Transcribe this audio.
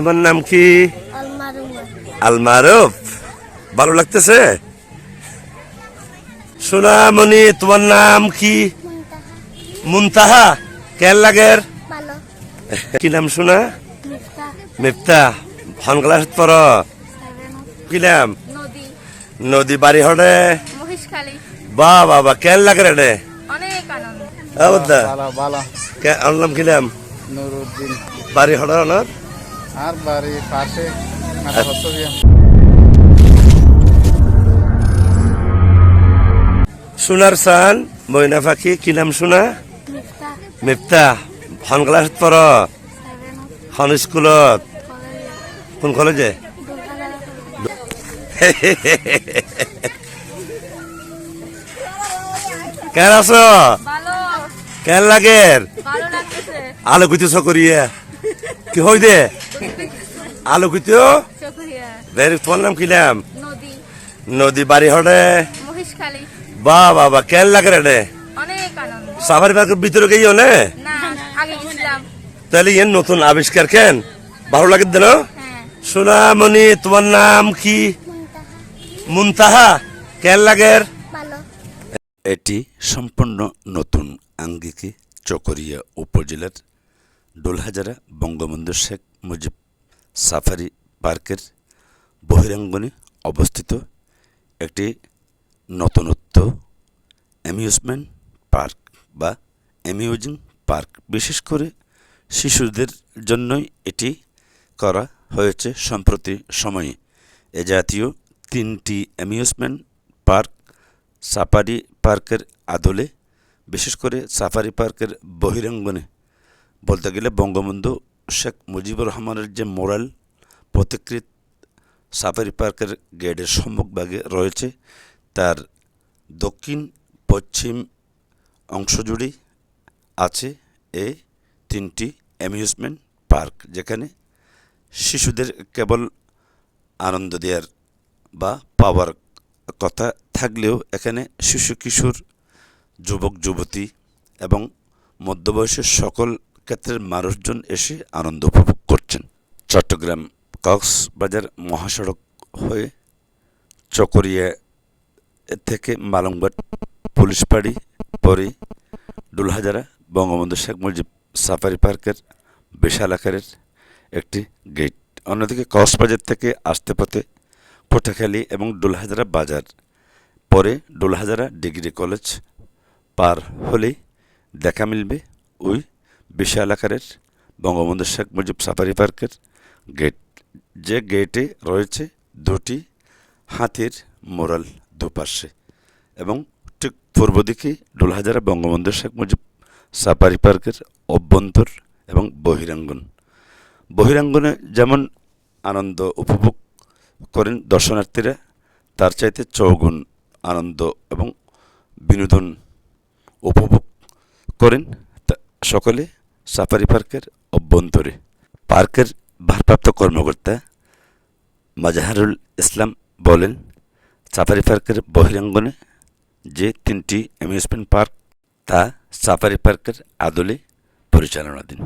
তোমার নাম কি? আলমারুফ। ভালো লাগতেছে? সোনামণি তোমার নাম কি? মুনতাহা। কেন লাগের? কি নাম শোনা মিফতা। মিফতা হন ক্লাস পর। কি নাম? নদী। নদী বাড়ি হড়ে মহিষখালী বা বাবা কেন লাগে রে অনেক আনন্দ। কে আনলাম কি নাম? বাড়ি হড়ে অনার? আর বাড়ি পাশে সোনার সান ময়না পাখি কি নাম শোনা মিফতা। মিফতা হন ক্লাস পর হন স্কুলত? কোন কলেজে? কেন আছো? ভালো কেন লাগতেছে। আলো কুইতেছ করিয়া। কি হই দে আলো কুইতেও চকরিয়া। ভেরি তোমার নাম কি নাম? নদী। নদী বাড়ি হড়ে মহিষখালী বা বাবা কেন লাগে রে অনেক আনন্দ। সাফারি পার্কের ভিতরে গিয়েও নে? না আগে গেছিলাম তাহলে ইয়ে নতুন আবিষ্কার কেন? ভালো লাগে দিল হ্যাঁ। সোনামণি তোমার নাম কি? মুনতাহা? কেন লাগের ভালো। এটি সম্পূর্ণ নতুন আঙ্গিকে চকরিয়া উপজেলার ডোলহাজারা বঙ্গবন্ধু শেখ মুজিব সাফারি পার্কের বহিরাঙ্গনে অবস্থিত একটি নতুনত্ব অ্যামিউজমেন্ট পার্ক বা অ্যামিউজিং পার্ক বিশেষ করে শিশুদের জন্যই এটি করা হয়েছে সম্প্রতি সময়ে। এ জাতীয় তিনটি অ্যামিউজমেন্ট পার্ক সাফারি পার্কের আদলে, বিশেষ করে সাফারি পার্কের বহিরাঙ্গনে বলতে গেলে বঙ্গবন্ধু শেখ মুজিবুর রহমানের যে মোরাল, প্রতিকৃত সাফারি পার্কের গেটের সম্মুখভাগে রয়েছে তার দক্ষিণ, পশ্চিম অংশ জুড়েই আছে এই তিনটি অ্যামিউজমেন্ট পার্ক, যেখানে শিশুদের কেবল আনন্দ দেওয়ার বা পাওয়ার কথা থাকলেও এখানে শিশু কিশোর যুবক যুবতী এবং মধ্যবয়সের সকল ক্ষেত্রের মানুষজন এসে আনন্দ উপভোগ করছেন। চট্টগ্রাম কক্সবাজার মহাসড়ক হয়ে চকরিয়া থেকে মালংঘাট পুলিশ পাড়ি পরে ডুলহাজারা বঙ্গবন্ধু শেখ মুজিব সাফারি পার্কের বিশাল আকারের একটি গেট। অন্যদিকে কক্সবাজার থেকে আসতে পথে পটাখালী এবং ডুলহাজারা বাজার পরে ডুলহাজারা ডিগ্রি কলেজ পার হলেই দেখা মিলবে ওই বিশাল আকারের বঙ্গবন্ধু শেখ মুজিব সাফারি পার্কের গেট, যে গেটে রয়েছে দুটি হাতির মোরাল দুপাশে এবং ঠিক পূর্ব দিকে ডোলহাজারা বঙ্গবন্ধু শেখ মুজিব সাফারি পার্কের অভ্যন্তর এবং বহিরাঙ্গন। বহিরাঙ্গনে যেমন আনন্দ উপভোগ করেন দর্শনার্থীরা, তার চাইতে চৌগুণ আনন্দ এবং বিনোদন উপভোগ করেন সকলে। সাফারি পার্কের অভ্যন্তরে পার্কের ভারপ্রাপ্ত কর্মকর্তা মাজাহারুল ইসলাম বলেন সাফারি পার্কের বহিরাঙ্গনে যে তিনটি অ্যামিউজমেন্ট পার্ক তা সাফারি পার্কের আদলে পরিচালনাধীন